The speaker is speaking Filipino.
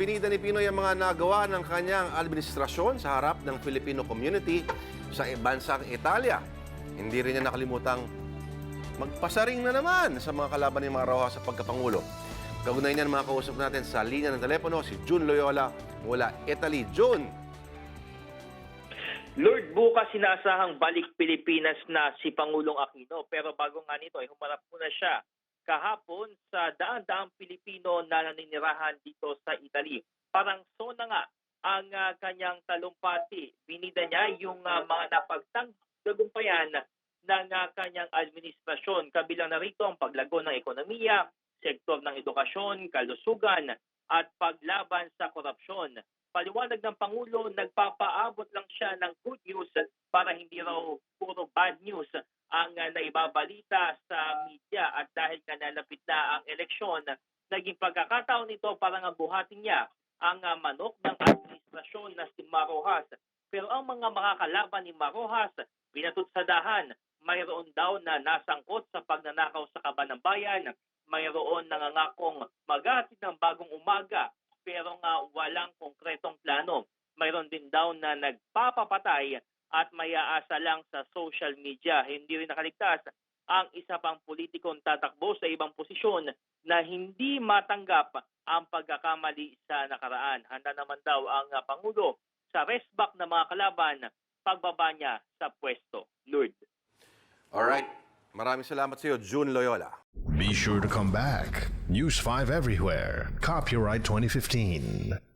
binida ni Pinoy ang mga nagawa ng kanyang administrasyon sa harap ng Filipino community sa bansang Italia. Hindi rin niya nakalimutang magpasaring na naman sa mga kalaban ni Maroja sa pagkapangulo. Kaugnay niyan mga kausap natin sa linya ng telepono si June Loyola mula Italy. June! Lord, bukas sinasahang balik Pilipinas na si Pangulong Aquino. Pero bago nga nito, ay humarap muna siya kahapon sa daan-daang Pilipino na naninirahan dito sa Italy. Parang sona nga ang ah, kanyang talumpati. Binida niya yung ah, mga napagtagumpayan ng ah, kanyang administrasyon. Kabilang na rito ang paglago ng ekonomiya, sektor ng edukasyon, kalusugan, at paglaban sa korupsyon paliwanag ng Pangulo, nagpapaabot lang siya ng good news para hindi raw puro bad news ang uh, naibabalita sa media at dahil kanalapit na ang eleksyon, naging pagkakataon nito para nga buhatin niya ang uh, manok ng administrasyon na si Marojas. Pero ang mga makakalaban ni Marojas, pinatutsadahan, mayroon daw na nasangkot sa pagnanakaw sa kaban ng bayan, mayroon nangangakong maghatid ng bagong umaga pero nga walang konkretong plano. Mayroon din daw na nagpapapatay at mayaasa lang sa social media. Hindi rin nakaligtas ang isa pang politikong tatakbo sa ibang posisyon na hindi matanggap ang pagkakamali sa nakaraan. Handa naman daw ang Pangulo sa restback ng mga kalaban pagbaba niya sa pwesto. Lord. Alright, maraming salamat sa iyo, June Loyola. Be sure to come back. News 5 everywhere. Copyright 2015.